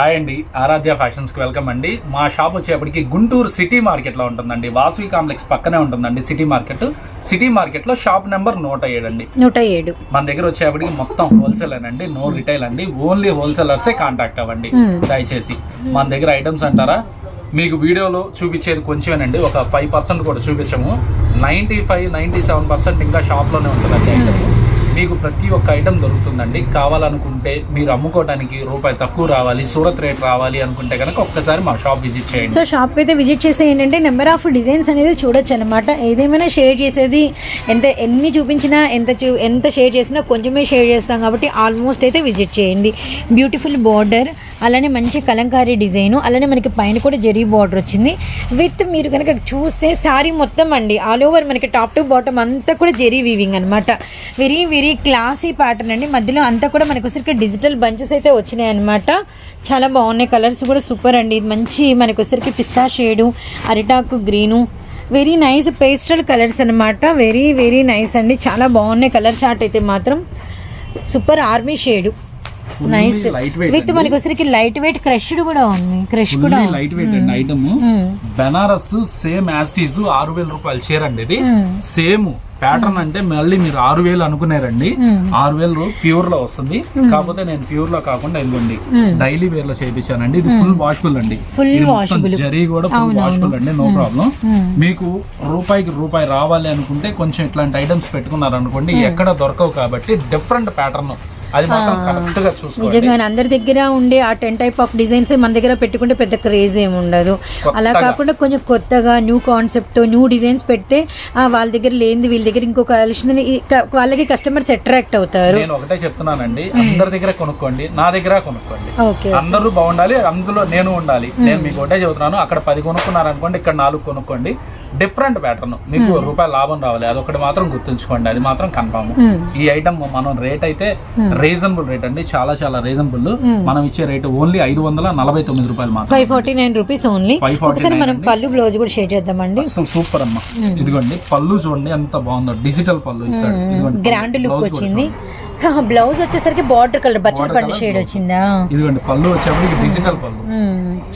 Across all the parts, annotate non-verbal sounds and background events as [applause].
Hi అండి ఆరాధ్య ఫ్యాషన్స్కి welcome అండి. మా షాప్ వచ్చేప్పటికి గుంటూరు సిటీ మార్కెట్లో ఉంటుందండి. వాసవి కాంప్లెక్స్ పక్కనే ఉంటుందండి సిటీ మార్కెట్. సిటీ మార్కెట్లో షాప్ నెంబర్ నూట ఏడు అండి. నూట ఏడు. మన దగ్గర వచ్చేప్పటికి మొత్తం హోల్సేల్ అండి. నో రిటైల్ అండి. ఓన్లీ హోల్సేలర్సే కాంటాక్ట్ అవ్వండి. Hmm. దయచేసి. మన దగ్గర ఐటమ్స్ అంటారా? మీకు వీడియోలో చూపించేది కొంచెమేనండి. ఒక ఫైవ్ పర్సెంట్ కూడా చూపించము. Ninety five ninety seven percent ఇంకా షాప్లోనే ఉంటుందండి. ఐటమ్ మీకు ప్రతి ఒక్క ఐటెం దొరుకుతుందండి. కావాలనుకుంటే మీరు అమ్ముకోవడానికి రూపాయి తక్కువ రావాలి సూరత్ రేట్ రావాలి అనుకుంటే కనుక ఒక్కసారి మా షాప్ విజిట్ చేయండి. సో షాప్ అయితే విజిట్ చేస్తే ఏంటంటే నెంబర్ ఆఫ్ డిజైన్స్ అనేది చూడొచ్చు అనమాట ఏదేమైనా షేర్ చేసేది ఎంత ఎన్ని చూపించినా ఎంత చూ ఎంత షేర్ చేసినా కొంచెమే షేర్ చేస్తాం కాబట్టి ఆల్మోస్ట్ అయితే విజిట్ చేయండి. బ్యూటిఫుల్ బార్డర్ అలానే మంచి కలంకారీ డిజైన్ అలానే మనకి పైన కూడా జరీ బార్డర్ వచ్చింది. విత్ మీరు కనుక చూస్తే శారీ మొత్తం అండి. ఆల్ ఓవర్ మనకి టాప్ టు బాటమ్ అంతా కూడా జెరీ వీవింగ్ అనమాట వెరీ వెరీ క్లాసీ ప్యాటర్న్ అండి. మధ్యలో అంతా కూడా మనకు వచ్చరికి డిజిటల్ బంచెస్ అయితే వచ్చినాయి అనమాట చాలా బాగున్నాయి. కలర్స్ కూడా సూపర్ అండి. ఇది మంచి మనకు వచ్చరికి పిస్తా షేడు అరిటాకు green. Very nice pastel colours అనమాట వెరీ వెరీ నైస్ అండి. చాలా బాగున్నాయి. కలర్ చార్ట్ అయితే మాత్రం super army shade. Nice with మనకి వచ్చరికి లైట్ వెయిట్ క్రష్డ్ కూడా ఉంది. క్రష్ కూడా. లైట్ వెయిట్ అండి ఐటమ్. బెనారస్ సేమ్ యాస్టీస్ ఆరు వేల రూపాయలు చీర అండి ఇది. సేమ్ ప్యాటర్న్ అంటే మళ్ళీ మీరు ఆరు వేలు అనుకున్నారండి మ్మ్. ఆరు వేలు ప్యూర్లో వస్తుంది. కాకపోతే నేను ప్యూర్లో కాకుండా ఇదిగోండి. డైలీ వేర్లో చేయించానండి ఇది ఫుల్ వాషబుల్ అండి. జరీ కూడా ఫుల్. వాషబుల్ అండి నో ప్రాబ్లం. మీకు రూపాయికి రూపాయి రావాలి అనుకుంటే కొంచెం ఇట్లాంటి ఐటమ్స్ పెట్టుకున్నారు అనుకోండి ఎక్కడ దొరకవు కాబట్టి డిఫరెంట్ ప్యాటర్న్ అది మాత్రం కరెక్ట్గా చూసుకోండి. నిజంగా అందరి దగ్గర ఉండే ఆ టెన్ టైప్ ఆఫ్ డిజైన్స్ మన దగ్గర పెట్టుకుంటే పెద్ద క్రేజ్ ఏమి ఉండదు. అలా. కాకుండా కొంచెం కొత్తగా న్యూ కాన్సెప్ట్తో న్యూ డిజైన్స్ పెడితే వాళ్ళ దగ్గర లేనిది వీళ్ళ దగ్గర ఇంకో కలెక్షన్ వాళ్ళకి కస్టమర్స్ అట్రాక్ట్ అవుతారు. నేను ఒకటే చెప్తున్నానండి. అందరి దగ్గర కొనుక్కోండి నా దగ్గర కొనుక్కోండి. అందరూ బాగుండాలి అందులో నేను ఉండాలి. నేను మీకు ఒకటే చెబుతున్నాను అక్కడ పది కొనుక్కున్నారు అనుకోండి ఇక్కడ నాలుగు కొనుక్కోండి. Different pattern. మీకు రూపాయలు లాభం రావాలి. అదొకటి మాత్రం గుర్తుంచుకోండి. అది మాత్రం కన్ఫామ్. ఈ ఐటమ్ మనం రేట్ అయితే రీజనబుల్ రేట్ అండి. చాలా చాలా రీజనబుల్. మనం ఇచ్చే రేట్ ఓన్లీ ఐదు వందల నలభై తొమ్మిది రూపాయలు మాత్రం five forty nine rupees only. 549 ఒకసారి మనం. పళ్ళు బ్లౌజ్ కూడా షేర్ చేద్దామండి అసలు సూపర్ అమ్మా. ఇదిగోండి పళ్ళు చూడండి ఎంత బాగుందో. డిజిటల్ పళ్ళు ఇస్తాడు. గ్రాండ్ లుక్ వచ్చింది. [laughs] బ్లౌజ్ వచ్చేసరికి బార్డర్ కలర్ బచ్చల పండు షేడ్ వచ్చిందా? ఇదిగోండి పళ్ళు వచ్చేప్పటికి డిజిటల్ పళ్ళు.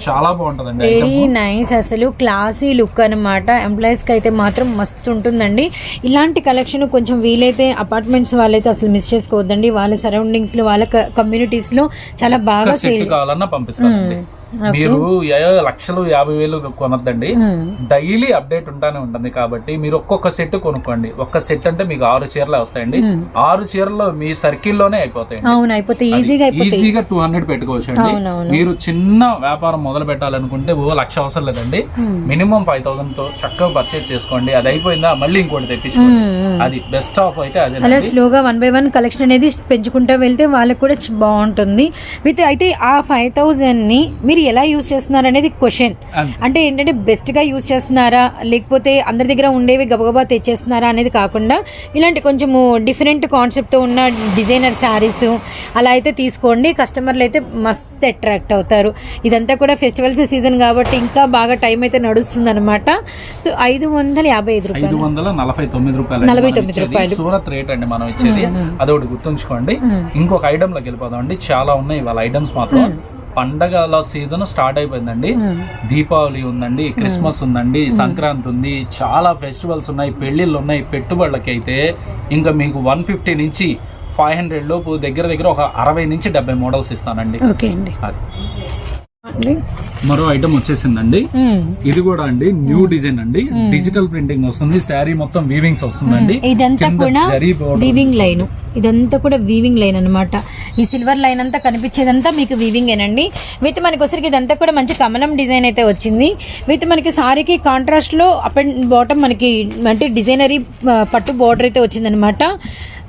చాలా బాగుంటదండి వెరీ నైస్ అసలు క్లాసీ లుక్ అనమాట ఎంప్లాయీస్కి అయితే మాత్రం మస్తు ఉంటుందండి. ఇలాంటి కలెక్షన్ కొంచెం వీలైతే అపార్ట్మెంట్స్ వాళ్ళైతే అసలు మిస్ చేసుకోవద్దండి. వాళ్ళ సరౌండింగ్స్లో వాళ్ళ కమ్యూనిటీస్లో చాలా బాగా సేల్ కావాలన్నా పంపిస్తానండి. మీరు లక్షలు యాభై వేలు కొనొద్దండి. డైలీ అప్డేట్ ఉంటానే ఉంటుంది కాబట్టి మీరు ఒక్కొక్క సెట్ కొనుక్కోండి. ఒక్క సెట్ అంటే మీకు ఆరు చీరలే వస్తాయండి. ఆరు చీరలు మీ సర్కిల్లోనే అయిపోతాయి. ఈజీగా టూ హండ్రెడ్ పెట్టుకోవచ్చు అండి. మీరు చిన్న వ్యాపారం మొదలు పెట్టాలనుకుంటే ఓ లక్ష అవసరం లేదండి. మినిమం ఫైవ్ థౌసండ్తో చక్కగా పర్చేజ్ చేసుకోండి. అది అయిపోయిందా మళ్ళీ ఇంకోటి తెప్పించుకోండి. అది బెస్ట్ ఆఫ్ అయితే అదే అలా స్లోగా వన్ బై వన్ కలెక్షన్ అనేది పెంచుకుంటూ వెళ్తే వాళ్ళకి కూడా బాగుంటుంది. విత్ అయితే ఆ ఫైవ్ థౌజండ్ని మీరు ఎలా యూజ్ చేస్తున్నారు అనేది క్వశ్చన్. అంటే ఏంటంటే బెస్ట్గా యూజ్ చేస్తున్నారా? లేకపోతే అందరి దగ్గర ఉండేవి గబగబా తెచ్చేస్తున్నారా అనేది కాకుండా ఇలాంటి కొంచెము డిఫరెంట్ కాన్సెప్ట్తో ఉన్న డిజైనర్ శారీస్ అలా అయితే తీసుకోండి. కస్టమర్లు అయితే మస్త్ అట్రాక్ట్ అవుతారు. ఇదంతా కూడా ఫెస్టివల్స్ సీజన్ కాబట్టి ఇంకా బాగా టైం అయితే నడుస్తుంది అనమాట సో ఐదు వందల యాభై ఐదు రూపాయలు. వందల నలభై తొమ్మిది రూపాయలు నలభై తొమ్మిది. రూపాయలు. సూరత్ రేట్ అండి మనం ఇచ్చేది. అదొకటి గుర్తుంచుకోండి. ఇంకొక ఐటమ్లోకి వెళ్ళిపోదాం అండి చాలా ఉన్నాయి వాళ్ళ ఐటమ్స్ మాత్రం. పండగల సీజన్ స్టార్ట్ అయిపోయిందండి. దీపావళి ఉందండి క్రిస్మస్ ఉందండి సంక్రాంతి ఉంది చాలా ఫెస్టివల్స్ ఉన్నాయి పెళ్ళిళ్ళు ఉన్నాయి పెట్టుబడులకి అయితే ఇంకా మీకు వన్ ఫిఫ్టీ నుంచి ఫైవ్ హండ్రెడ్ లోపు దగ్గర దగ్గర ఒక అరవై నుంచి డెబ్బై మోడల్స్ ఇస్తానండి. ఓకే అండి. అది. మరో ఐటమ్ వచ్చేసిందండి. ఇది కూడా అండి న్యూ డిజైన్ అండి. డిజిటల్ ప్రింటింగ్ వస్తుంది శారీ మొత్తం వీవింగ్స్ వస్తుందండి. ఇదంతా కూడా. వీవింగ్ లైన్ ఇదంతా కూడా వీవింగ్ లైన్ అన్నమాట. ఈ సిల్వర్ లైన్ అంతా కనిపించేదంతా మీకు వీవింగ్ ఏనండి. విత్ మనకి వచ్చరికి ఇదంతా కూడా మంచి కమలం డిజైన్ అయితే వచ్చింది. విత్ మనకి సారీకి కాంట్రాస్ట్లో అప్ అండ్ బాటమ్ మనకి అంటే డిజైనరీ పట్టు బార్డర్ అయితే వచ్చిందనమాట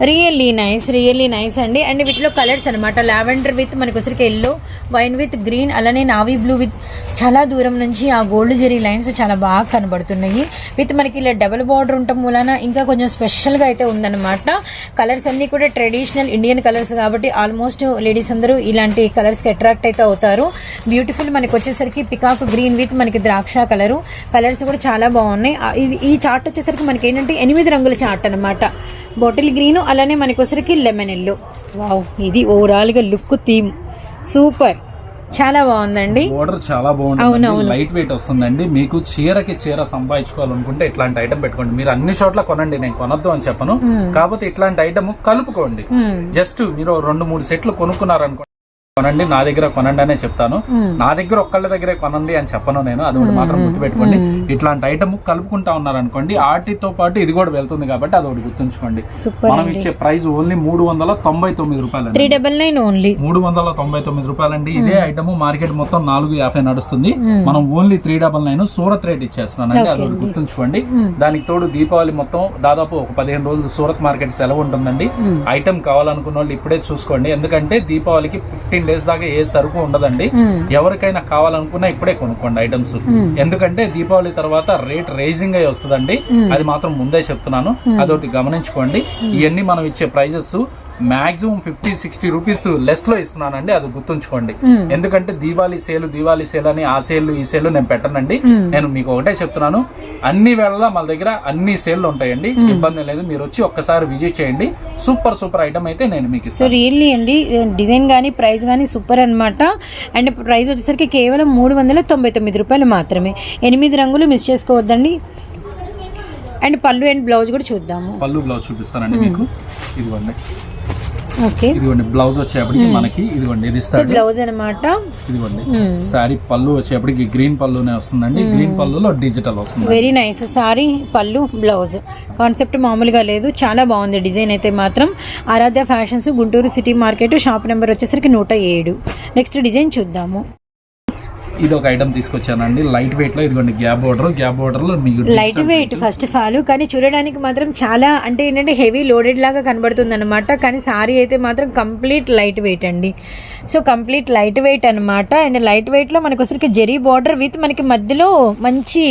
రియల్లీ నైస్ రియల్లీ నైస్ అండి. అండ్ వీటిలో కలర్స్ అనమాట లావెండర్ విత్ మనకు వచ్చరికి ఎల్లో వైన్ విత్ గ్రీన్ అలానే నావీ బ్లూ విత్ చాలా దూరం నుంచి ఆ గోల్డ్ జెరీ లైన్స్ చాలా బాగా కనబడుతున్నాయి. విత్ మనకి ఇలా డబుల్ బార్డర్ ఉండటం మూలాన ఇంకా కొంచెం స్పెషల్గా అయితే ఉందన్నమాట. కలర్స్ అన్ని కూడా ట్రెడిషనల్ ఇండియన్ కలర్స్ కాబట్టి ఆల్మోస్ట్ లేడీస్ అందరూ ఇలాంటి కలర్స్కి అట్రాక్ట్ అయితే అవుతారు. బ్యూటిఫుల్ మనకి వచ్చేసరికి పికాక్ గ్రీన్ విత్ మనకి ద్రాక్ష కలరు కలర్స్ కూడా చాలా బాగున్నాయి. ఈ చార్ట్ వచ్చేసరికి మనకి ఏంటంటే ఎనిమిది రంగుల చార్ట్ అన్నమాట. బాటిల్ గ్రీన్ అలానే మనకి వచ్చరికి లెమన్ ఎల్లో వావ్ ఇది ఓవరాల్గా లుక్ థీమ్ సూపర్ చాలా బాగుందండి. బోర్డర్ చాలా బాగుంటుంది లైట్ వెయిట్ వస్తుందండి. మీకు చీరకి చీర సంపాదించుకోవాలనుకుంటే ఇట్లాంటి ఐటమ్ పెట్టుకోండి. మీరు అన్ని చోట్ల కొనండి. నేను కొనొద్దు అని చెప్పను. కాకపోతే ఇట్లాంటి ఐటమ్ కలుపుకోండి. జస్ట్ మీరు రెండు మూడు సెట్లు కొనుక్కున్నారనుకోండి. కొనండి నా దగ్గర కొనండి అనే చెప్తాను. నా దగ్గర ఒక్కళ్ళ దగ్గరే కొనండి అని చెప్పను నేను అది ఒకటి మాత్రం గుర్తుపెట్టుకోండి. ఇట్లాంటి ఐటమ్ కలుపుకుంటా ఉన్నారనుకోండి ఆటితో పాటు ఇది కూడా వెళ్తుంది కాబట్టి అది ఒకటి గుర్తుంచుకోండి. మనం ఇచ్చే ప్రైస్ ఓన్లీ మూడు వందల తొంభై తొమ్మిది రూపాయలు త్రీ డబల్ నైన్ ఓన్లీ. మూడు వందల తొంభై తొమ్మిది రూపాయలండి. ఇదే ఐటమ్ మార్కెట్ మొత్తం నాలుగు యాభై నడుస్తుంది. మనం only three double nine Surat rate ఇచ్చేస్తున్నానండి అది ఒకటి గుర్తుంచుకోండి. దానికి తోడు దీపావళి మొత్తం దాదాపు ఒక పదిహేను రోజులు సూరత్ మార్కెట్ సెలవు ఉంటుందండి. ఐటమ్ కావాలనుకున్న వాళ్ళు ఇప్పుడే చూసుకోండి. ఎందుకంటే దీపావళికి ఫిఫ్టీన్ డేస్ దాకా ఏ సరుకు ఉండదండి. ఎవరికైనా కావాలనుకున్నా ఇప్పుడే కొనుక్కోండి ఐటమ్స్. ఎందుకంటే దీపావళి తర్వాత రేట్ రేజింగ్ అయి వస్తుందండి. అది మాత్రం ముందే చెప్తున్నాను. అదొకటి గమనించుకోండి. ఇవన్నీ మనం ఇచ్చే prices maximum fifty sixty rupees లెస్లో ఇస్తున్నానండి అది గుర్తుంచుకోండి. ఎందుకంటే దీవాళీ సేల్ దీవాళీ సేల్ అని ఆ సేల్ ఈ సేల్ నేను పెట్టనండి. నేను మీకు ఒకటే చెప్తున్నాను అన్ని వేళలా మన దగ్గర అన్ని సేల్లు ఉంటాయండి. ఇబ్బంది లేదు మీరు వచ్చి ఒక్కసారి విజిట్ చేయండి. సూపర్ సూపర్ ఐటమ్ అయితే నేను మీకు సో రియల్లీ అండి డిజైన్ కానీ ప్రైస్ కానీ సూపర్ అన్నమాట. అండ్ ప్రైస్ వచ్చేసరికి కేవలం మూడు వందల తొంభై తొమ్మిది రూపాయలు మాత్రమే. ఎనిమిది రంగులు మిస్ చేసుకోవద్దండి. అండ్ పళ్ళు అండ్ బ్లౌజ్ కూడా చూద్దాము. పళ్ళు బ్లౌజ్ చూపిస్తానండి మీకు. ఇదిగోండి. ఓకే. ఇదిగోండి బ్లౌజ్ వచ్చేప్పటికి మనకి ఇదిగోండి ఇది బ్లౌజ్ అనమాట ఇదిగోండి శారీ పళ్ళు వచ్చేప్పటికి గ్రీన్ పళ్ళునే వస్తుందండి. గ్రీన్ పళ్ళులో డిజిటల్ వస్తుంది వెరీ నైస్ సారీ పళ్ళు బ్లౌజ్. కాన్సెప్ట్ మామూలుగా లేదు. చాలా బాగుంది డిజైన్ అయితే మాత్రం. Aaradhya fashions Guntur city market shop number వచ్చేసరికి నూట ఏడు. నెక్స్ట్ డిజైన్ చూద్దాము. ఇది ఒక ఐటమ్ తీసుకొచ్చానండి. లైట్ వెయిట్లో ఇదిగోండి గ్యాప్ బోర్డర్ గ్యాప్ బోర్డర్లో మీకు light weight first of all కానీ చూడడానికి మాత్రం చాలా అంటే ఏంటంటే హెవీ లోడెడ్ లాగా కనబడుతుంది అనమాట కానీ సారీ అయితే మాత్రం కంప్లీట్ లైట్ వెయిట్ అండి. సో కంప్లీట్ లైట్ వెయిట్ అనమాట అండ్ లైట్ వెయిట్లో మనకు వచ్చరికి జెరీ బార్డర్ విత్ మనకి మధ్యలో మంచి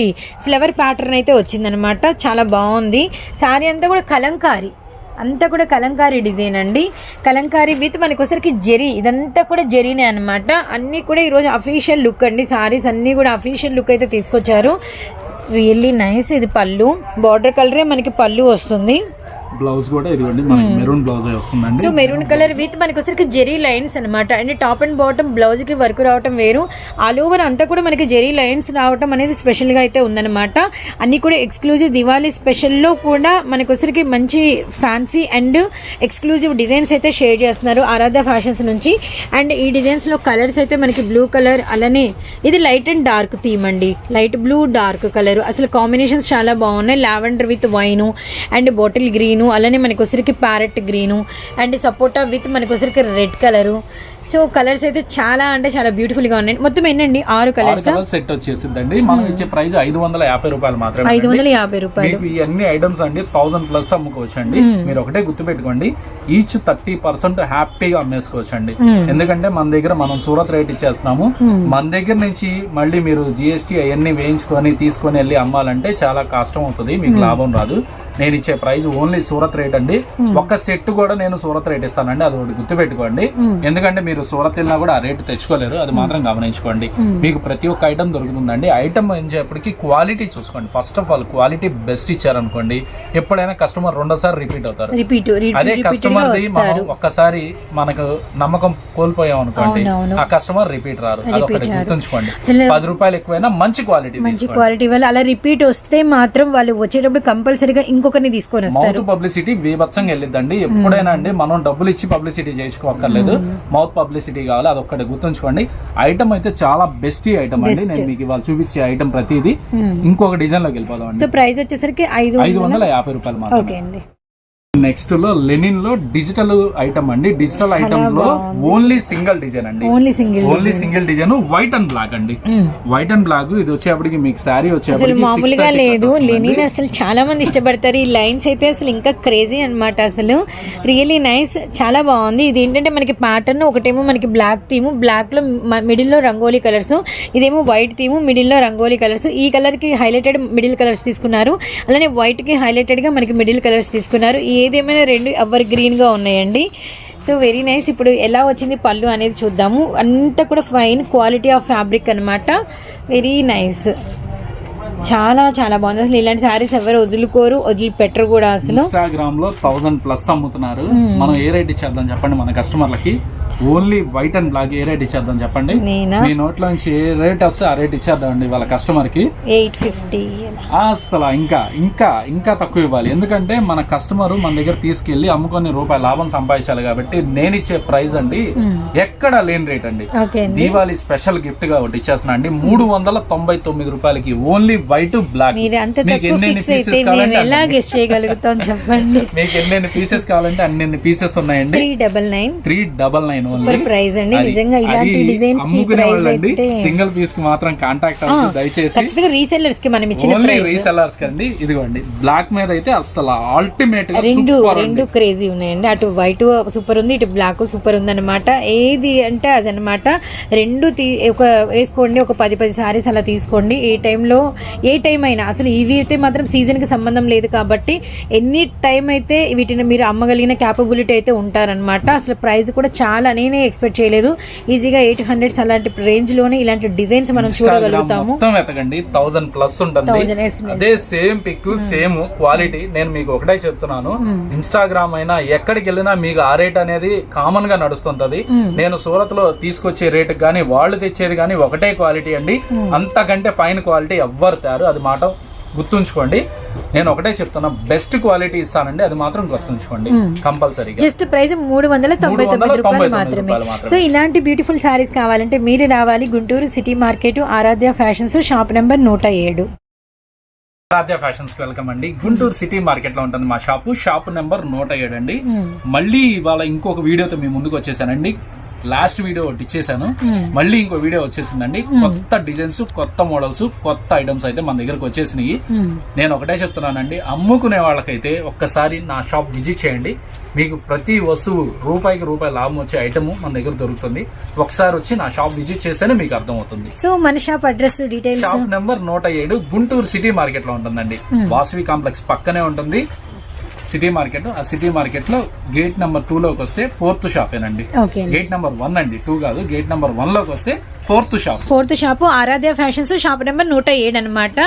ఫ్లవర్ ప్యాటర్న్ అయితే వచ్చిందనమాట చాలా బాగుంది. సారీ అంతా కూడా కలంకారీ. అంతా కూడా కలంకారీ డిజైన్ అండి. కలంకారీ విత్ మనకి ఒకసారికి జెరీ. ఇదంతా కూడా జెరీనే అనమాట అన్నీ కూడా ఈరోజు అఫీషియల్ లుక్ అండి. సారీస్ అన్నీ కూడా అఫీషియల్ లుక్ అయితే తీసుకొచ్చారు. రియల్లీ నైస్ ఇది పళ్ళు. బార్డర్ కలరే మనకి పళ్ళు వస్తుంది. బ్లౌజ్ కూడా ఇదిగోండి మనకి మెరూన్ బ్లౌజ్ వస్తుందండి. సో మెరూన్ కలర్ విత్ మనకి వచ్చరికి జెరీ లైన్స్ అనమాట అండ్ టాప్ అండ్ బాటమ్ బ్లౌజ్కి వర్క్ రావటం వేరు. ఆల్ ఓవర్ అంతా కూడా మనకి జెరీ లైన్స్ రావటం అనేది స్పెషల్గా అయితే ఉందన్నమాట. అన్ని కూడా ఎక్స్క్లూజివ్ దివాళీ స్పెషల్లో కూడా మనకి వచ్చరికి మంచి ఫ్యాన్సీ అండ్ ఎక్స్క్లూజివ్ డిజైన్స్ అయితే షేర్ చేస్తున్నారు ఆరాధ్య ఫ్యాషన్స్ నుంచి. అండ్ ఈ డిజైన్స్లో కలర్స్ అయితే మనకి బ్లూ కలర్ అలానే ఇది లైట్ అండ్ డార్క్ థీమ్ అండి. Light blue dark colour. అసలు కాంబినేషన్స్ చాలా బాగున్నాయి. Lavender with wine and bottle green. అలానే మనకి వచ్చరికి parrot green and sapota with మనకి వచ్చరికి రెడ్ కలరు. సో కలర్స్ అయితే చాలా అంటే చాలా బ్యూటిఫుల్గా ఉన్నాయి. మొత్తం ఎన్నండి? ఆరు కలర్స్? కలర్ సెట్ వచ్చేసిందండి మనం ఇచ్చే ప్రైస్ ఐదు వందల యాభై రూపాయలు మాత్రమే ఐదు వందల యాభై రూపాయలు. అన్ని ఐటమ్స్ అండి థౌసండ్ ప్లస్ అమ్ముకోవచ్చు అండి మీరు ఒకటే గుర్తుపెట్టుకోండి ఈచ్ థర్టీ పర్సెంట్ హ్యాపీగా అమ్మేసుకోవచ్చు అండి ఎందుకంటే మన దగ్గర మనం సూరత్ రేట్ ఇచ్చేస్తున్నాము. మన దగ్గర నుంచి మళ్ళీ మీరు జిఎస్టీ అవన్నీ వేయించుకొని తీసుకొని వెళ్ళి అమ్మాలంటే చాలా కష్టం అవుతుంది మీకు లాభం రాదు. నేను ఇచ్చే ప్రైస్ ఓన్లీ సూరత్ రేట్ అండి. ఒక్క సెట్ కూడా నేను సూరత్ రేట్ ఇస్తానండి. అది ఒకటి గుర్తుపెట్టుకోండి. ఎందుకంటే మీరు సూరత్ వెళ్ళినా కూడా ఆ రేటు తెచ్చుకోలేరు. అది మాత్రం గమనించుకోండి. మీకు ప్రతి ఒక్క ఐటమ్ దొరుకుతుందండి. ఐటమ్ ఎంచేపటికి క్వాలిటీ చూసుకోండి. First of all quality best ఇచ్చారనుకోండి ఎప్పుడైనా కస్టమర్ రెండోసారి రిపీట్ అవుతారు. అదే కస్టమర్ మనం ఒక్కసారి మనకు నమ్మకం కోల్పోయాం అనుకోండి. ఆ కస్టమర్ రిపీట్ రారు. అదొకటి గుర్తుంచుకోండి. పది రూపాయలు ఎక్కువైనా మంచి క్వాలిటీ మంచి క్వాలిటీ వల్ల అలా రిపీట్ వస్తే మాత్రం వాళ్ళు వచ్చేటప్పుడు కంపల్సరీగా ఇంకొకరిని తీసుకొని మౌత్ పబ్లిసిటీ వీభత్సంగా వెళ్ళిద్దండి. ఎప్పుడైనా అండి మనం డబ్బులు ఇచ్చి పబ్లిసిటీ చేయించుకోక్కర్లేదు. మౌత్ పబ్లిసిటీ కావాలి అదొక్కటి గుర్తుంచుకోండి. ఐటమ్ అయితే చాలా బెస్ట్ ఐటమ్ అండి. నేను మీకు ఇవాళ చూపించే ఐటమ్ ప్రతిదీ. ఇంకొక డిజైన్లోకి వెళ్ళిపోదాం అండి. సో ప్రైస్ వచ్చేసరికి ఐదు ఐదు వందల యాభై రూపాయలు మాత్రం ఓకే అండి. నెక్స్ట్లో లెనిన్లో డిజిటల్ ఐటమ్ అండి డిజిటల్ ఐటమ్లో ఓన్లీ సింగిల్ డిజైన్ అండి. Only single only single design white and black అండి. వైట్ అండ్ బ్లాక్ ఇది వచ్చేప్పటికి మీకు శారీ వచ్చేప్పటికి మామూలుగా లేదు. లెనిన్ అసలు చాలా మంది ఇష్టపడతారు. ఈ లైన్స్ అయితే అసలు ఇంకా క్రేజీ అన్నమాట అసలు. రియలీ నైస్ చాలా బాగుంది. ఇది ఏంటంటే మనకి ప్యాటర్న్ ఒకటేమో మనకి బ్లాక్ థీము బ్లాక్లో మిడిల్లో రంగోలీ కలర్స్ ఇదేమో వైట్ థీము మిడిల్లో రంగోలీ కలర్స్ ఈ కలర్కి హైలైటెడ్ మిడిల్ కలర్స్ తీసుకున్నారు. అలానే వైట్కి హైలైటెడ్గా మనకి మిడిల్ కలర్స్ తీసుకున్నారు. ఏదేమైనా రెండు ఎవర్ గ్రీన్గా ఉన్నాయండి. So very nice. ఇప్పుడు ఎలా వచ్చింది పళ్ళు అనేది చూద్దాము. అంతా కూడా ఫైన్ క్వాలిటీ ఆఫ్ ఫ్యాబ్రిక్ అన్నమాట. Very nice. చాలా చాలా బాగుంది. అసలు ఇలాంటి శారీస్ ఎవరు వదులుకోరు. వదిలిపెట్టరు కూడా అసలు. ఇన్స్టాగ్రామ్లో థౌసండ్ ప్లస్ అమ్ముతున్నారు. మనం ఏ రేట్ ఇచ్చేద్దాం చెప్పండి మన కస్టమర్లకి? ఓన్లీ వైట్ అండ్ బ్లాక్ ఏ రేట్ ఇచ్చేద్దాం చెప్పండి? మీ నోట్లో నుంచి ఏ రేట్ వస్తే ఆ రేట్ ఇచ్చేద్దాం అండి వాళ్ళ కస్టమర్కి ఎయిట్ ఫిఫ్టీ. అసలు ఇంకా ఇంకా ఇంకా తక్కువ ఇవ్వాలి. ఎందుకంటే మన కస్టమర్ మన దగ్గర తీసుకెళ్ళి అమ్ముకొని రూపాయల లాభం సంపాదించాలి కాబట్టి నేను ఇచ్చే ప్రైస్ అండి ఎక్కడ లేని రేట్ అండి. దీపావళి స్పెషల్ గిఫ్ట్గా ఒకటి ఇచ్చేస్తున్నా అండి. మూడు వందల తొంభై తొమ్మిది రూపాయలకి ఓన్లీ వైట్ బ్లాక్. [laughs] మీకు ఎన్నెన్ని పీసెస్ కావాలంటే అన్ని పీసెస్ ఉన్నాయండి. Three double nine. Three double nine super price అండి. నిజంగా ఇలాంటి డిజైన్స్కి అమ్ముకునే ప్రైస్ వాళ్ళండి. అయితే సింగిల్ పీస్కి మాత్రం కాంటాక్ట్ అవ్వదు దయచేసి రీసెల్లర్స్కి మనం ఇచ్చిన రీసెల్లర్స్ కండి ఇదిగోండి. బ్లాక్ మీద అయితే అసలు అల్టిమేట్ రెండు రెండు క్రేజీ ఉన్నాయండి. అటు వైట్ సూపర్ ఉంది ఇటు బ్లాక్ సూపర్ ఉంది అనమాట ఏది అంటే అదనమాట రెండు ఒక వేసుకోండి ఒక పది పది సారీస్ అలా తీసుకోండి. ఏ టైంలో ఏ టైం అయినా. అసలు ఇవి అయితే మాత్రం సీజన్కి సంబంధం లేదు కాబట్టి ఎన్ని టైం అయితే వీటిని మీరు అమ్మగలిగిన క్యాపబిలిటీ అయితే ఉంటారనమాట అసలు ప్రైస్ కూడా చాలా నేనే ఎక్స్పెక్ట్ చేయలేదు. ఈజీగా ఎయిట్ హండ్రెడ్స్ అలాంటి రేంజ్లోనే ఇలాంటి డిజైన్స్ మనం చూడగలుగుతాము. మొత్తం వెతకండి. థౌసండ్ ప్లస్ ఉంటుంది. 1000 yes, yes. అదే సేమ్ పిక్ సేమ్ క్వాలిటీ నేను మీకు ఒకటే చెప్తున్నాను. ఇన్స్టాగ్రామ్ అయినా ఎక్కడికి వెళ్ళినా మీకు ఆ రేట్ అనేది కామన్గా నడుస్తుంటది. నేను సూరత్లో తీసుకొచ్చే రేట్ గానీ వాళ్ళు తెచ్చేది గానీ ఒకటే క్వాలిటీ అండి. అంతకంటే ఫైన్ క్వాలిటీ ఎవ్వరు తేరు. అది మాట గుర్తుంచుకోండి. నేను ఒకటే చెప్తున్నా బెస్ట్ క్వాలిటీ ఇస్తానండి అది మాత్రం గుర్తుంచుకోండి. కంపల్సరీగా. జస్ట్ ప్రైస్ మూడు వందల తొంభై తొమ్మిది 399 రూపాయలు మాత్రమే. సో ఇలాంటి బ్యూటిఫుల్ శారీస్ కావాలంటే మీరు రావాలి Guntur city market Aaradhya fashions shop number నూట ఏడు. ఆరాధ్య ఫ్యాషన్స్కి వెల్కమ్ అండి. గుంటూరు సిటీ మార్కెట్లో ఉంటుంది మా షాపు షాప్ నెంబర్ నూట ఏడు అండి. మళ్ళీ ఇవాళ ఇంకొక వీడియోతో మీ ముందుకు వచ్చేసానండి. లాస్ట్ వీడియో ఒకటి ఇచ్చేసాను. మళ్ళీ ఇంకో వీడియో వచ్చేసిందండి. కొత్త డిజైన్స్ కొత్త మోడల్స్ కొత్త ఐటమ్స్ అయితే మన దగ్గరకు వచ్చేసినాయి. నేను ఒకటే చెప్తున్నానండి అమ్ముకునే వాళ్ళకైతే ఒక్కసారి నా షాప్ విజిట్ చేయండి. మీకు ప్రతి వస్తువు రూపాయికి రూపాయి లాభం వచ్చే ఐటమ్ మన దగ్గర దొరుకుతుంది. ఒకసారి వచ్చి నా షాప్ విజిట్ చేస్తేనే మీకు అర్థమవుతుంది. సో మన shop address details? Shop number నూట ఏడు గుంటూరు సిటీ మార్కెట్లో ఉంటుందండి వాసవి కాంప్లెక్స్ పక్కనే ఉంటుంది. సిటీ మార్కెట్ ఆ సిటీ మార్కెట్లో గేట్ నెంబర్ టూ లోకి వస్తే ఫోర్త్ షాపేనండి ఓకే గేట్ నెంబర్ వన్ అండి టూ కాదు గేట్ నెంబర్ వన్లోకి వస్తే fourth shop fourth shop Aaradhya fashions shop number నూట ఏడు అనమాట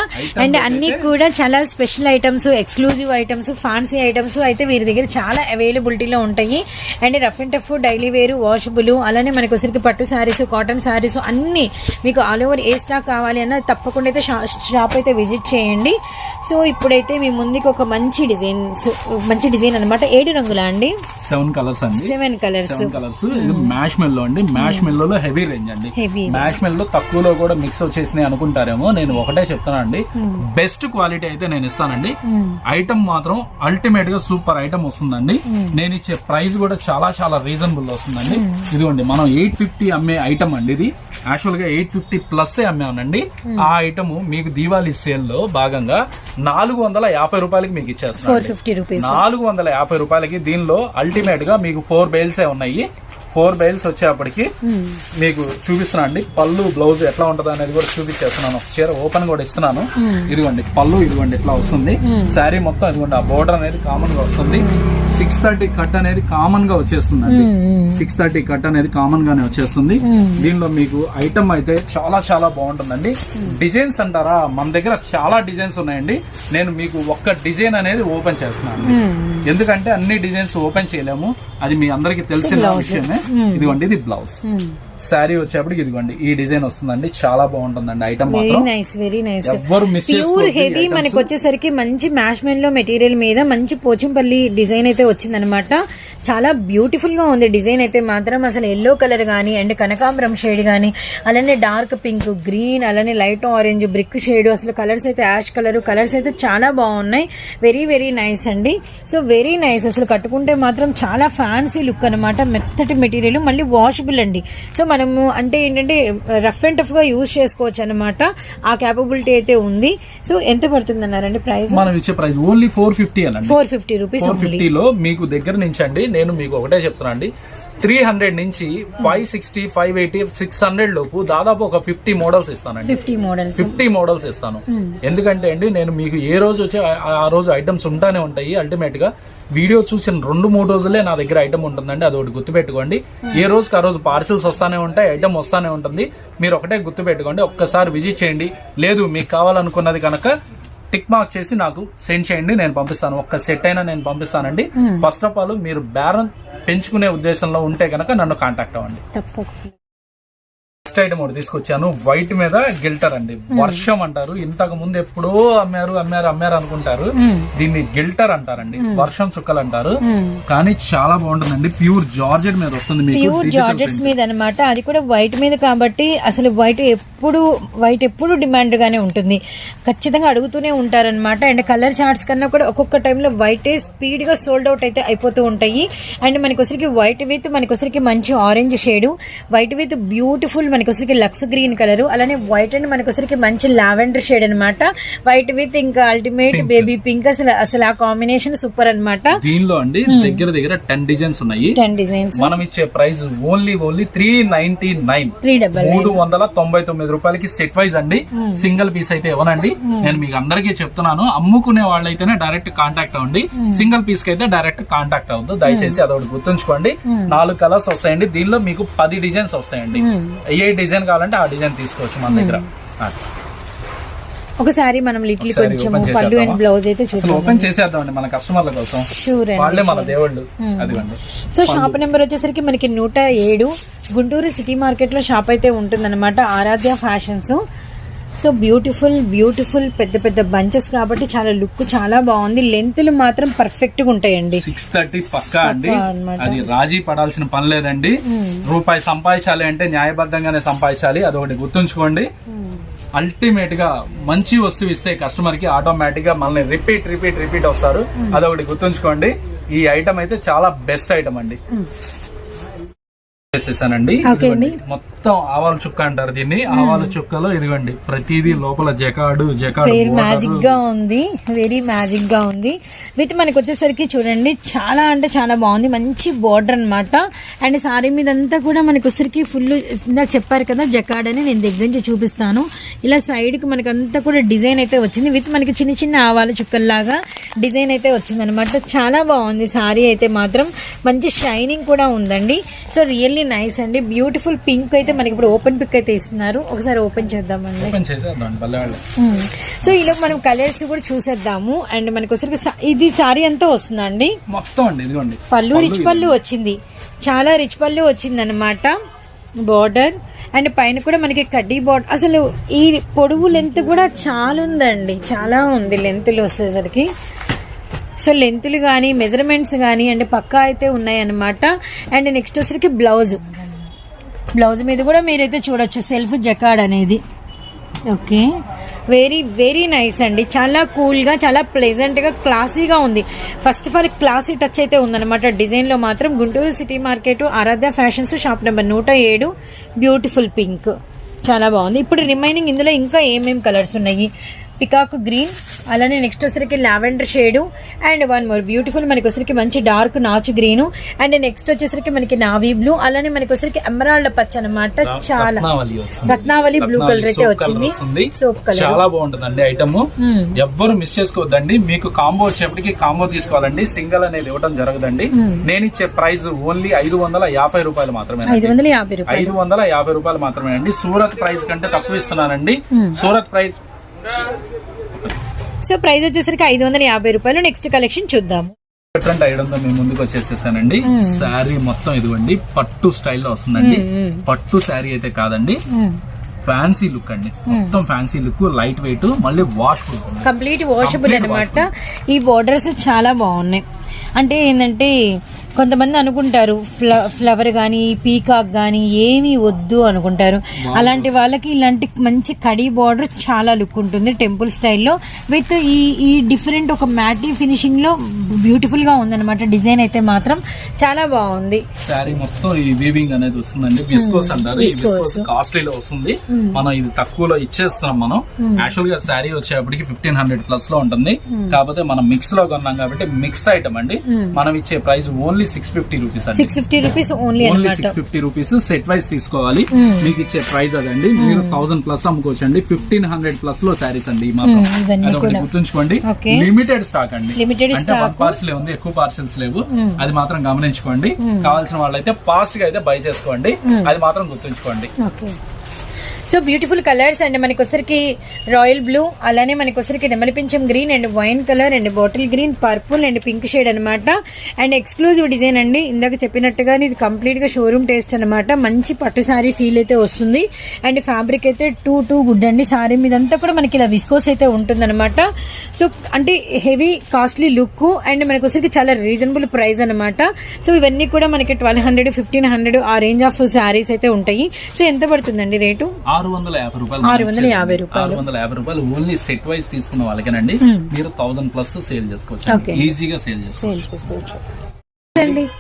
అండ్ అన్ని కూడా చాలా special items exclusive items fancy items అయితే వీరి దగ్గర చాలా అవైలబిలిటీలో ఉంటాయి. And rough and tough daily wear washable అలానే మనకు వచ్చరికి పట్టు శారీస్ కాటన్ శారీస్ అన్ని మీకు ఆల్ ఓవర్ ఏ స్టాక్ కావాలి అన్న తప్పకుండా అయితే షాప్ అయితే విజిట్ చేయండి. సో ఇప్పుడైతే మీ ముందుకు ఒక మంచి డిజైన్స్ మంచి డిజైన్ అనమాట ఏడు రంగులా అండి? సెవెన్ కలర్స్ అండి. Seven colours. Seven colours. ఇది మ్యాష్ మెల్లో అండి. మ్యాష్ మెల్లోలో హెవీ రేంజ్ అండి. మ్యాష్ మెల్లో తక్కువలో కూడా మిక్స్ వచ్చేసినాయి అనుకుంటారేమో. నేను ఒకటే చెప్తాను అండి. బెస్ట్ క్వాలిటీ అయితే నేను ఇస్తానండి. ఐటమ్ మాత్రం అల్టిమేట్గా సూపర్ ఐటమ్ వస్తుందండి. నేను ఇచ్చే ప్రైస్ కూడా చాలా చాలా రీజనబుల్ వస్తుందండి. ఇదిగోండి మనం ఎయిట్ ఫిఫ్టీ అమ్మే ఐటమ్ అండి ఇది. యాక్చువల్గా ఎయిట్ ఫిఫ్టీ ప్లస్ అమ్మానండి. ఆ ఐటమ్ మీకు దీవాళీ సేల్లో భాగంగా నాలుగు వందల యాభై రూపాయలకి మీకు రూపీస్ నాలుగు వందల యాభై రూపాయలకి దీనిలో అల్టిమేట్గా మీకు ఫోర్ బెయిల్స్ ఉన్నాయి. ఫోర్ బెయిల్స్ వచ్చేప్పటికి మీకు చూపిస్తున్నా అండి. పళ్ళు బ్లౌజ్ ఎట్లా ఉంటది అనేది కూడా చూపించేస్తున్నాను. చీర ఓపెన్ కూడా ఇస్తున్నాను. ఇదిగోండి పళ్ళు ఇదిగోండి ఇట్లా వస్తుంది. శారీ మొత్తం ఇదిగోండి ఆ బోర్డర్ అనేది కామన్గా వస్తుంది. సిక్స్ థర్టీ కట్ అనేది కామన్గా వచ్చేస్తుంది సిక్స్ థర్టీ కట్ అనేది కామన్ గానే వచ్చేస్తుంది. దీనిలో మీకు ఐటమ్ అయితే చాలా చాలా బాగుంటుందండి. డిజైన్స్ అంటారా? మన దగ్గర చాలా డిజైన్స్ ఉన్నాయండి. నేను మీకు ఒక్క డిజైన్ అనేది ఓపెన్ చేస్తున్నాను. ఎందుకంటే అన్ని డిజైన్స్ ఓపెన్ చేయలేము. అది మీ అందరికి తెలిసిన విషయమే. ఇదిగోండి ఇది బ్లౌజ్. శారీ వచ్చేప్పటికి ఇదిగోండి ఈ డిజైన్ వస్తుందండి. చాలా బాగుంటుందండి item very nice very nice pure heavy. మనకి వచ్చేసరికి మంచి మ్యాష్లో మెటీరియల్ మీద మంచి పోచంపల్లి డిజైన్ అయితే వచ్చిందనమాట చాలా బ్యూటిఫుల్గా ఉంది డిజైన్ అయితే మాత్రం. అసలు ఎల్లో కలర్ గానీ అండ్ కనకాంబరం షేడ్ గానీ అలానే డార్క్ పింక్ గ్రీన్ అలానే లైట్ ఆరెంజ్ బ్రిక్ షేడ్ అసలు కలర్స్ అయితే యాష్ కలర్ కలర్స్ అయితే చాలా బాగున్నాయి. వెరీ వెరీ నైస్ అండి. సో వెరీ నైస్ అసలు కట్టుకుంటే మాత్రం చాలా ఫ్యాన్సీ లుక్ అనమాట మెత్తటి మెటీరియల్ మళ్ళీ వాషబుల్ అండి. సో మనము అంటే ఏంటంటే రఫ్ అండ్ టఫ్గా యూజ్ చేసుకోవచ్చు అనమాట ఆ క్యాపబిలిటీ అయితే ఉంది. సో ఎంత పడుతుంది అన్నారండి ప్రైస్ మనం ఇచ్చే ప్రైస్ ఓన్లీ ఫోర్ ఫిఫ్టీ అనండి. ఫోర్ ఫిఫ్టీ రూపీస్ ఫిఫ్టీలో మీకు దగ్గర నుంచి అండి నేను మీకు ఒకటే చెప్తున్నా అండి. త్రీ హండ్రెడ్ నుంచి five sixty five eighty six hundred లోపు దాదాపు ఒక ఫిఫ్టీ మోడల్స్ ఇస్తానండి. ఫిఫ్టీ మోడల్స్ ఫిఫ్టీ మోడల్స్ ఇస్తాను. ఎందుకంటే అండి నేను మీకు ఏ రోజు వచ్చే ఆ- ఆ రోజు ఐటమ్స్ ఉంటానే ఉంటాయి. అల్టిమేట్గా వీడియో చూసిన రెండు మూడు రోజులే నా దగ్గర ఐటమ్ ఉంటుందండి. అది ఒకటి గుర్తుపెట్టుకోండి. ఏ రోజుకి ఆ రోజు పార్సిల్స్ వస్తానే ఉంటాయి ఐటమ్ వస్తానే ఉంటుంది. మీరు ఒకటే గుర్తుపెట్టుకోండి. ఒక్కసారి విజిట్ చేయండి. లేదు మీకు కావాలనుకున్నది కనుక టిక్ మార్క్ చేసి నాకు సెండ్ చేయండి నేను పంపిస్తాను. ఒక్క సెట్ అయినా నేను పంపిస్తానండి. ఫస్ట్ ఆఫ్ ఆల్ మీరు బేరం పెంచుకునే ఉద్దేశంలో ఉంటే గనక నన్ను కాంటాక్ట్ అవ్వండి. నెక్స్ట్ ఐటమ్ ఒకటి తీసుకొచ్చాను. వైట్ మీద గిల్టర్ అండి. వర్షం అంటారు. ఇంతకు ముందు ఎప్పుడో అమ్మారు అమ్మారు అమ్మారు అనుకుంటారు. దీన్ని గిల్టర్ అంటారండి. వర్షం చుక్కలు అంటారు. కానీ చాలా బాగుంటుందండి. ప్యూర్ జార్జెట్ మీద వస్తుంది ప్యూర్ జార్జెట్స్. మీద అన్నమాట. అది కూడా వైట్ మీద కాబట్టి అసలు వైట్ ఎప్పుడు వైట్ ఎప్పుడు డిమాండ్ గానే ఉంటుంది. ఖచ్చితంగా అడుగుతూనే ఉంటారనమాట అండ్ కలర్ చార్ట్స్ కన్నా కూడా ఒక్కొక్క టైంలో వైటే స్పీడ్గా సోల్డ్ అవుట్ అయితే అయిపోతూ ఉంటాయి. అండ్ మనకి వైట్ విత్ మనకి మంచి orange shade white with beautiful మనకి వచ్చరికి లక్స్ గ్రీన్ కలర్ అలానే వైట్ అండ్ మనకి వచ్చరికి మంచి లావెండర్ షేడ్ అన్నమాట. వైట్ విత్ ఇంకా అల్టిమేట్ బేబీ పింక్ అసలు అసలు ఆ కాంబినేషన్ సూపర్ అన్నమాట. దీనిలో అండి దగ్గర దగ్గర టెన్ డిజైన్స్ ఉన్నాయి. టెన్ డిజైన్స్ మనం ఇచ్చే price only only three ninety nine three double మూడు వందల తొంభై తొమ్మిది రూపాయలకి సెట్ వైజ్ అండి. సింగిల్ పీస్ అయితే ఇవ్వనండి. నేను మీకు అందరికీ చెప్తున్నాను అమ్ముకునే వాళ్ళైతేనే డైరెక్ట్ కాంటాక్ట్ అవ్వండి. సింగిల్ పీస్కి అయితే డైరెక్ట్ కాంటాక్ట్ అవ్వద్దు. దయచేసి అదొకటి గుర్తుంచుకోండి. నాలుగు కలర్స్ వస్తాయండి. దీనిలో మీకు పది డిజైన్స్ వస్తాయండి. ఏ డిజైన్ కావాలంటే ఆ డిజైన్ తీసుకోవచ్చు మన దగ్గర. అది. ఒకసారి మనం లిటిల్ కొంచెం పళ్ళు అండ్? బ్లౌజ్ అయితే చూద్దాం ఓపెన్ చేసేద్దామండి మన కస్టమర్ల కోసం. షూర్ వాళ్ళే అండి మన దేవుళ్ళు. అదిగోండి. సో షాప్ నెంబర్ వచ్చేసరికి మనకి నూట ఏడు గుంటూరు సిటీ మార్కెట్లో షాప్ అయితే ఉంటుందన్నమాట. Aaradhya fashions so beautiful beautiful పెద్ద పెద్ద బంచెస్ కాబట్టి చాలా లుక్ చాలా బాగుంది. లెంత్లు మాత్రం పర్ఫెక్ట్గా ఉంటాయండి. సిక్స్ థర్టీ పక్కా అండి. అది రాజీ పడాల్సిన పని లేదండి. రూపాయి సంపాదించాలి అంటే న్యాయబద్ధంగానే సంపాదించాలి. అదొకటి గుర్తుంచుకోండి. అల్టిమేట్గా మంచి వస్తువు ఇస్తే కస్టమర్కి ఆటోమేటిక్గా మనల్ని రిపీట్ రిపీట్ రిపీట్ వస్తారు. అదొకటి గుర్తుంచుకోండి. ఈ ఐటమ్ అయితే చాలా బెస్ట్ ఐటమ్ అండి. చేసేసానండి. మొత్తం ఆవాల చుక్క అంటారు దీన్ని. ఆవాల చుక్కలో ఇదిగోండి. ప్రతిదీ లోపల జకాడు జకాడు. మ్యాజిక్గా ఉంది. వెరీ మ్యాజిక్గా ఉంది. విత్ మనకి వచ్చేసరికి చూడండి చాలా అంటే చాలా బాగుంది. మంచి బార్డర్ అన్నమాట. అండ్ సారీ మీద అంతా కూడా మనకి వచ్చేసరికి ఫుల్ చెప్పారు కదా జకాడ్ అని నేను దగ్గర నుంచి చూపిస్తాను. ఇలా సైడ్కి మనకి అంతా కూడా డిజైన్ అయితే వచ్చింది. విత్ మనకి చిన్న చిన్న ఆవాల చుక్కల్లాగా డిజైన్ అయితే వచ్చింది అనమాట చాలా బాగుంది. సారీ అయితే మాత్రం మంచి షైనింగ్ కూడా ఉందండి. సో రియల్లీ నైస్ అండి. బ్యూటిఫుల్ పింక్ అయితే మనకి ఇప్పుడు ఓపెన్ పిక్ అయితే ఇస్తున్నారు. ఒకసారి ఓపెన్ చేద్దామండి. సో ఇలా మనం కలర్స్ కూడా చూసేద్దాము. అండ్ మనకి ఇది సారీ అంతా వస్తుందండి. మొత్తం అండి ఇదిగోండి. పళ్ళు రిచ్ పళ్ళు వచ్చింది. చాలా రిచ్ పళ్ళు వచ్చింది అనమాట బార్డర్. అండ్ పైన కూడా మనకి కడ్డీ బార్డర్. అసలు ఈ పొడవు లెంత్ కూడా చాలా ఉందండి. చాలా ఉంది లెంత్లు వచ్చేసరికి. సో లెంత్లు కానీ మెజర్మెంట్స్ కానీ అండ్ పక్కా అయితే ఉన్నాయన్నమాట. అండ్ నెక్స్ట్ వచ్చరికి బ్లౌజ్. బ్లౌజ్ మీద కూడా మీరైతే చూడొచ్చు సెల్ఫ్ జకాడ్ అనేది. ఓకే. వెరీ వెరీ నైస్ అండి. చాలా కూల్గా చాలా ప్లెజెంట్గా క్లాసీగా ఉంది. First of all classy touch అయితే ఉందన్నమాట. డిజైన్లో మాత్రం Guntur city market Aaradhya fashions shop number నూట ఏడు బ్యూటిఫుల్ పింక్ చాలా బాగుంది. ఇప్పుడు రిమైనింగ్ ఇందులో ఇంకా ఏమేమి కలర్స్ ఉన్నాయి? పికాక్ గ్రీన్ అలానే నెక్స్ట్ వచ్చరికి lavender shade and one more beautiful మనకి వచ్చరికి మంచి డార్క్ నాచు గ్రీన్ అండ్ నెక్స్ట్ వచ్చేసరికి మనకి నావీ బ్లూ అలానే మనకి వచ్చరికి ఎమరాల్డ్ పచ్చ అనమాట చాలా. రత్నావళి బ్లూ కలర్ అయితే వచ్చింది. సోప్ కలర్ చాలా బాగుంటుందండి ఐటమ్ ఎవ్వరు మిస్ చేసుకోవద్దండి. మీకు కాంబో వచ్చేప్పటికి కాంబో తీసుకోవాలండి. సింగిల్ అనేది ఇవ్వడం జరగదండి. నేను ఇచ్చే ప్రైస్ ఓన్లీ ఐదు వందల యాభై రూపాయలు మాత్రమే ఐదు వందల యాభై రూపాయలు. ఐదు వందల యాభై రూపాయలు మాత్రమే అండి. సూరత్ ప్రైస్ కంటే తక్కువ ఇస్తున్నానండి. సూరత్ ప్రైస్ సో ప్రైస్ వచ్చేసరికి ఐదు వందల యాభై రూపాయలు. నెక్స్ట్ కలెక్షన్ చూద్దాము డిఫరెంట్ ఐటమ్తో మేము ముందుకు వచ్చేసేసానండి. శారీ మొత్తం ఇదిగోండి పట్టు స్టైల్లో వస్తుందండి. పట్టు శారీ అయితే కాదండి. ఫ్యాన్సీ లుక్ అండి. మొత్తం ఫ్యాన్సీ లుక్ లైట్ వెయిట్ మళ్ళీ వాష్ కంప్లీట్ వాషబుల్ అనమాట ఈ బోర్డర్స్ చాలా బాగున్నాయి. అంటే ఏంటంటే కొంతమంది అనుకుంటారు ఫ్ల ఫ్లవర్ కానీ పీకాక్ కానీ ఏమీ వద్దు అనుకుంటారు. అలాంటి వాళ్ళకి ఇలాంటి మంచి కడీ బార్డర్ చాలా లుక్ ఉంటుంది టెంపుల్ స్టైల్లో విత్ ఈ ఈ డిఫరెంట్ ఒక మ్యాటీ ఫినిషింగ్లో బ్యూటిఫుల్గా ఉందన్నమాట. డిజైన్ అయితే మాత్రం చాలా బాగుంది. శారీ మొత్తం ఈ వీవింగ్ అనేది వస్తుందండి. విస్కోస్ అంటారు. ఈ విస్కోస్ కాస్ట్లీలో వస్తుంది. మనం ఇది తక్కువలో ఇచ్చేస్తున్నాం మనం. యాక్చువల్గా శారీ వచ్చేప్పటికి ఫిఫ్టీన్ హండ్రెడ్ ప్లస్లో ఉంటుంది. కాకపోతే మనం మిక్స్లో కొన్నాం కాబట్టి మిక్స్ ఐటమ్ అండి. మనం ఇచ్చే price only six fifty rupees six fifty rupees only six fifty rupees set wise తీసుకోవాలి. మీకు ఇచ్చే ప్రైస్ అదండి. మీరు థౌసండ్ ప్లస్ అమ్ముకోవచ్చు అండి ఫిఫ్టీన్ హండ్రెడ్ ప్లస్లో శారీస్ అండి అదొకటి కూడా. గుర్తుంచుకోండి. లిమిటెడ్ స్టాక్ అండి. Limited అంటే వన్ పార్సల్ ఉంది ఎక్కువ పార్సల్స్ లేవు. అది మాత్రం గమనించుకోండి. కావాల్సిన వాళ్ళైతే ఫాస్ట్గా అయితే బై చేసుకోండి. అది మాత్రం గుర్తుంచుకోండి. Okay so beautiful colours and మనకి రాయల్ బ్లూ అలానే మనకి వచ్చరికి నెమలిపించం green and wine colour and bottle green purple and pink shade అనమాట అండ్ ఎక్స్క్లూజివ్ డిజైన్ అండి. ఇందాక చెప్పినట్టుగానే ఇది కంప్లీట్గా షోరూమ్ టేస్ట్ అనమాట మంచి పట్టు సారీ ఫీల్ అయితే వస్తుంది. అండ్ ఫ్యాబ్రిక్ అయితే టూ టూ గుడ్ అండి. సారీ మీదంతా కూడా మనకి ఇలా విస్కోస్ అయితే ఉంటుందన్నమాట. సో అంటే హెవీ కాస్ట్లీ లుక్ అండ్ మనకొసరికి వచ్చరికి చాలా రీజనబుల్ ప్రైస్ అనమాట సో ఇవన్నీ కూడా మనకి ట్వెల్వ్ హండ్రెడ్ ఫిఫ్టీన్ హండ్రెడ్ ఆ రేంజ్ ఆఫ్ శారీస్ అయితే ఉంటాయి. సో ఎంత పడుతుందండి రేటు? ఆరు వందల యాభై రూపాయలు ఆరు వందల యాభై రూపాయలు. ఆరు వందల యాభై రూపాయలు ఓన్లీ సెట్ వైజ్ తీసుకున్న వాళ్ళకేనండి మీరు థౌసండ్ ప్లస్ సేల్ చేసుకోవచ్చు. ఈజీగా సేల్ చేసుకోవచ్చు.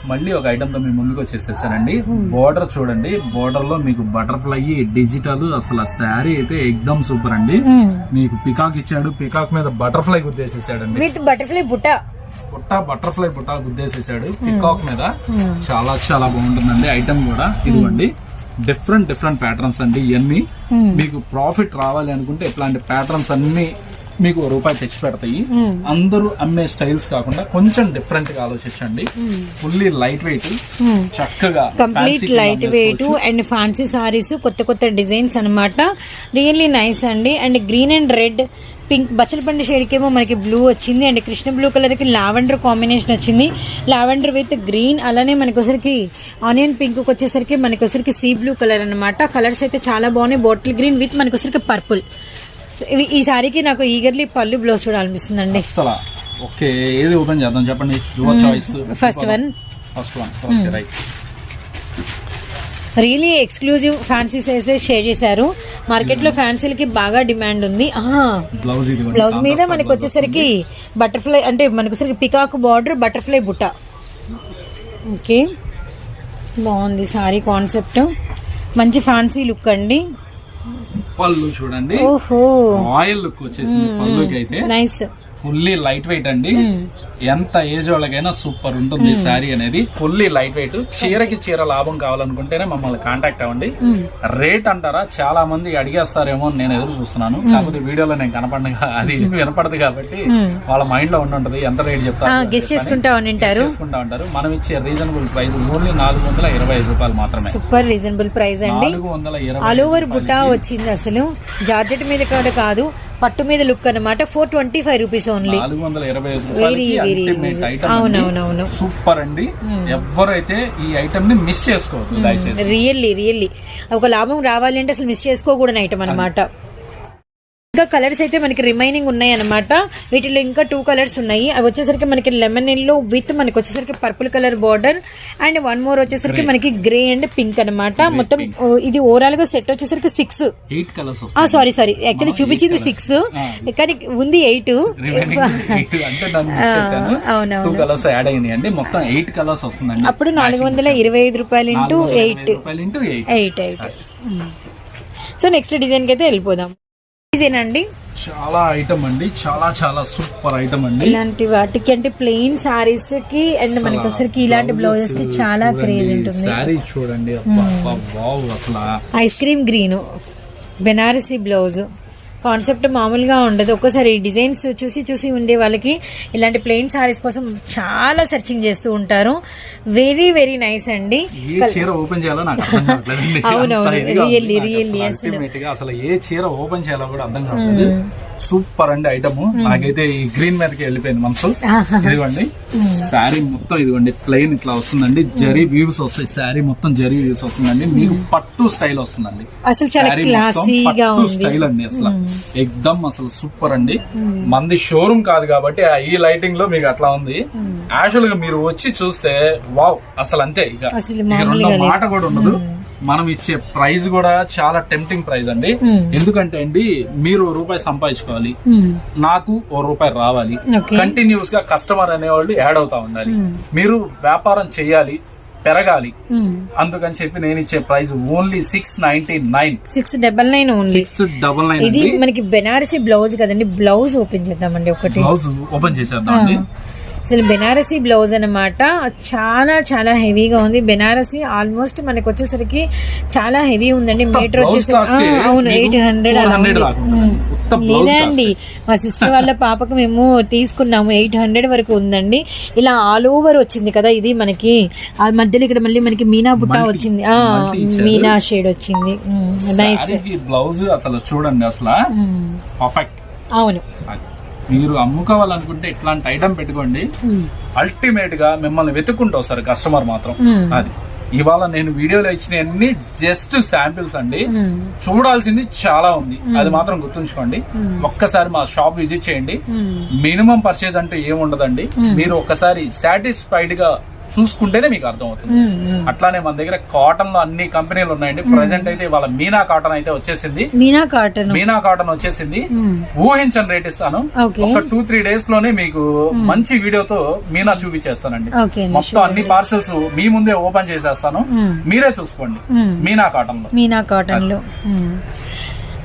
మళ్ళీ ఒక ఐటమ్తో మీ ముందుకు వచ్చేసేసానండి. బోర్డర్ చూడండి. బోర్డర్లో మీకు బటర్ఫ్లై డిజిటల్ అసలు శారీ అయితే ఎక్దమ్ సూపర్ అండి. మీకు పికాక్ ఇచ్చాడు. పికాక్ మీద బటర్ఫ్లై గుద్దేసేసాడండి. విత్ బటర్ఫ్లై బుట్ట. బుట్ట బటర్ఫ్లై బుట్ట గుద్దేసేసాడు పికాక్ మీద. చాలా చాలా బాగుంటుందండి ఐటమ్ కూడా. ఇదిగోండి. డిఫరెంట్ డిఫరెంట్ ప్యాటర్న్స్ అండి ఇవన్నీ మీకు ప్రాఫిట్ రావాలి అనుకుంటే ఇట్లాంటి ప్యాటర్న్స్ అన్ని మీకు రూపాయి తెచ్చి పెడతాయి. అందరూ అమ్మే స్టైల్స్ కాకుండా కొంచెం డిఫరెంట్గా ఆలోచించండి. ఫుల్లీ లైట్ వెయిట్ చక్కగా complete light weight. And fancy saris కొత్త కొత్త డిజైన్స్ అన్నమాట. రియల్లీ నైస్ అండి. And green and red pink బచ్చలపండు షేడ్కి ఏమో మనకి బ్లూ వచ్చింది అండ్ కృష్ణ బ్లూ కలర్కి లావెండర్ కాంబినేషన్ వచ్చింది. లావెండర్ విత్ గ్రీన్ అలానే మనకి వచ్చరికి ఆనియన్ పింక్ వచ్చేసరికి మనకి వచ్చరికి సీ బ్లూ కలర్ అన్నమాట. కలర్స్ అయితే చాలా బాగున్నాయి. బాటిల్ గ్రీన్ విత్ మనకి వచ్చరికి పర్పుల్ ఈ సారీకి నాకు ఈగర్లీ పళ్ళు బ్లౌజ్ చూడాలనిపిస్తుందండి. అసలు ఓకే ఏది ఓపెన్ చేద్దాం చెప్పండి. Your choice. First one. First one. Right. Really exclusive fancy sizes share చేశారు. మార్కెట్లో ఫ్యాన్సీలకి బాగా డిమాండ్ ఉంది. బ్లౌజ్ మీద మనకి వచ్చేసరికి బటర్ఫ్లై అంటే మనకి వచ్చేసరికి పికాక్ బార్డర్ బటర్ఫ్లై బుట్ట. ఓకే బాగుంది సారీ కాన్సెప్ట్ మంచి ఫ్యాన్సీ లుక్ అండి. పళ్ళు చూడండి. ఓహో. రాయల్ లుక్ వచ్చేసింది పళ్ళుకి అయితే నైస్ ఫుల్లీ లైట్ వెయిట్ అండి. ఎంత ఏజ్ వాళ్ళకైనా సూపర్ ఉంటుంది శారీ అనేది. Fully light weight. చీరకి చీర లాభం కావాలనుకుంటేనే మమ్మల్ని కాంటాక్ట్ అవ్వండి. రేట్ అంటారా? చాలా మంది అడిగేస్తారేమో అని నేను ఎదురు చూస్తున్నాను. కాకపోతే వీడియోలో నేను కనపడను కా- అది వినపడదు కాబట్టి వాళ్ళ మైండ్లో ఉండుంటది ఎంత రేట్ చెప్తారు చేసుకుంటా ఉంటారు. మనం ఇచ్చే రీజనబుల్ ప్రైస్ ఓన్లీ నాలుగు వందల ఇరవై ఐదు రూపాయలు మాత్రమే. సూపర్ రీజనబుల్ ప్రైస్ అండి. నాలుగు వందల ఇరవై ఆల్ ఓవర్ బుట్టా వచ్చింది అసలు. జార్జెట్ మీద కూడా కాదు. పట్టు మీద లుక్ అన్నమాట. Four twenty five rupees only అవునవునవును. సూపర్ అండి. ఎవరైతే ఈ ఐటమ్ని మిస్ చేసుకోవద్దు రియల్లీ రియల్లీ ఒక లాభం రావాలి అంటే అసలు మిస్ చేసుకోకూడని ఐటమ్ అనమాట ఇంకా కలర్స్ అయితే మనకి రిమైనింగ్ ఉన్నాయి అనమాట వీటిలో ఇంకా టూ కలర్స్ ఉన్నాయి. అవి వచ్చేసరికి మనకి లెమన్ ఎల్లో విత్ మనకి వచ్చేసరికి purple colour border and one more వచ్చేసరికి మనకి గ్రే అండ్ పింక్ అన్నమాట. మొత్తం ఇది ఓవరాల్గా సెట్ వచ్చేసరికి సిక్స్ సారీ సారీ యాక్చువల్లీ చూపించింది సిక్స్ కానీ ఉంది ఎయిట్ [laughs] వస్తుందండి. అప్పుడు నాలుగు వందల ఇరవై ఐదు రూపాయలు ఇంటూ ఎయిట్ రూపాయలు into eight eight eight so next డిజైన్కి అయితే వెళ్ళిపోదాం. అండి చాలా ఐటమ్ అండి. చాలా చాలా సూపర్ ఐటమ్ అండి. ఇలాంటి వాటికి అంటే ప్లెయిన్ సారీస్కి అండ్ మనకి వచ్చరికి ఇలాంటి బ్లౌజెస్కి చాలా క్రేజ్ ఉంటుంది. శారీ చూడండి. అబ్బా, అబ్బా, వావ్ అసలు. Ice cream green Banarasi blouse concept మామూలుగా ఉండదు. ఒక్కోసారి డిజైన్స్ చూసి చూసి ఉండే వాళ్ళకి ఇలాంటి ప్లెయిన్ సారీస్ కోసం చాలా సెర్చింగ్ చేస్తూ ఉంటారు. వెరీ వెరీ నైస్ అండి. ఓపెన్ చేయాలో నాకు అవునవును. అసలు ఏ చీర ఓపెన్ చేయాలో కూడా అర్థం కావట్లేదు. సూపర్ అండి ఐటమ్ నాకైతే ఈ గ్రీన్ మీదకి వెళ్ళిపోయింది మనసు [laughs] ఇదిగోండి. శారీ మొత్తం ఇదిగోండి ప్లెయిన్ ఇట్లా వస్తుందండి. జరీ వ్యూస్ వస్తాయి. శారీ మొత్తం జరీ వ్యూస్ వస్తుందండి. మీకు పట్టు స్టైల్ వస్తుందండి. అసలు పట్టు స్టైల్ అండి అసలు. ఎక్దమ్ అసలు సూపర్ అండి. మంది షోరూమ్ కాదు కాబట్టి ఈ లైటింగ్లో మీకు అట్లా ఉంది. యాక్చువల్గా మీరు వచ్చి చూస్తే వావ్ అసలు అంతే. ఇక రెండో మాట కూడా ఉండదు. మనం ఇచ్చే ప్రైస్ కూడా చాలా టెంప్టింగ్ ప్రైస్ అండి. ఎందుకంటే అండి మీరు రూపాయి సంపాదించుకోవాలి. నాకు ఓ రూపాయి రావాలి. కంటిన్యూస్గా కస్టమర్ అనేవాళ్ళు యాడ్ అవుతా ఉండాలి. మీరు వ్యాపారం చేయాలి. పెరగాలి. అందుకని చెప్పి నేను ఇచ్చే price only six ninety nine. Six double nine ఉంది సిక్స్ డబల్ నైన్ ఇది మనకి బెనారసీ బ్లౌజ్ కదండి బ్లౌజ్ ఓపెన్ చేద్దామండి ఒకటి. బ్లౌజ్ ఓపెన్ చేసేద్దాం అండి. అసలు బెనారసీ బ్లౌజ్ అన్నమాట చాలా చాలా హెవీగా ఉంది. బెనారసీ ఆల్మోస్ట్ మనకి వచ్చేసరికి చాలా హెవీ ఉందండి. మీటర్ వచ్చేసి అవును ఎయిట్. హండ్రెడ్ మొత్తం బ్లౌజ్ అండి. మా సిస్టర్ వాళ్ళ పాపకు మేము తీసుకున్నాము. ఎయిట్ హండ్రెడ్ వరకు ఉందండి. ఇలా ఆల్ ఓవర్ వచ్చింది కదా ఇది మనకి. ఆ మధ్యలో ఇక్కడ మళ్ళీ మనకి మీనా బుట్ట వచ్చింది. ఆ. మీనా షేడ్ వచ్చింది. నైస్ బ్లౌజ్ అసలు చూడండి అసలు పర్ఫెక్ట్ అవును. మీరు అమ్ముకోవాలనుకుంటే ఇట్లాంటి ఐటమ్ పెట్టుకోండి. అల్టిమేట్గా మిమ్మల్ని వెతుక్కుంటూ వస్తారు కస్టమర్ మాత్రం. అది. ఇవాళ నేను వీడియోలో ఇచ్చిన అన్ని జస్ట్ శాంపిల్స్ అండి. చూడాల్సింది చాలా ఉంది. అది మాత్రం గుర్తుంచుకోండి. ఒక్కసారి మా షాప్ విజిట్ చేయండి. మినిమం పర్చేజ్ అంటే ఏముండదండి. మీరు ఒక్కసారి సాటిస్ఫైడ్గా చూసుకుంటేనే మీకు అర్థం అవుతుంది మ్మ్. మ్మ్. అట్లానే మన దగ్గర కాటన్లో అన్ని కంపెనీలు ఉన్నాయండి. ప్రజెంట్ అయితే ఇవాళ మీనా కాటన్ అయితే వచ్చేసింది. మీనా కాటన్ మీనా కాటన్ వచ్చేసింది. ఊహించని రేట్ ఇస్తాను. ఒక టూ త్రీ డేస్లోనే మీకు మంచి వీడియోతో మీనా చూపించేస్తానండి. మొత్తం అన్ని పార్సల్స్ మీ ముందే ఓపెన్ చేసేస్తాను. మీరే చూసుకోండి. మీనా కాటన్లో. మీనా కాటన్లో.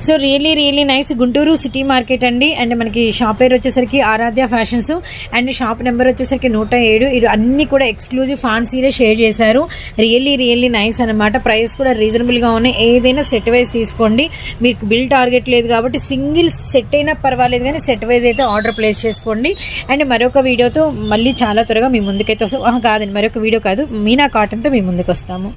So really really nice Guntur city market అండి. అండ్ మనకి షాప్ పేరు వచ్చేసరికి Aaradhya fashions. And shop number వచ్చేసరికి నూట ఏడు. ఇది అన్ని కూడా ఎక్స్క్లూజివ్ ఫ్యాన్సీలే షేర్ చేశారు. రియల్లీ రియల్లీ నైస్ అనమాట ప్రైస్ కూడా రీజనబుల్గా ఉన్నాయి. ఏదైనా సెట్ వైజ్ తీసుకోండి. మీకు బిల్ టార్గెట్ లేదు కాబట్టి సింగిల్ సెట్ అయినా పర్వాలేదు కానీ సెట్ వైజ్ అయితే ఆర్డర్ ప్లేస్ చేసుకోండి. అండ్ మరొక వీడియోతో మళ్ళీ చాలా త్వరగా మీ ముందుకైతే వస్తాం. కాదండి మరొక వీడియో కాదు. మీనా కాటన్తో మీ ముందుకు వస్తాము.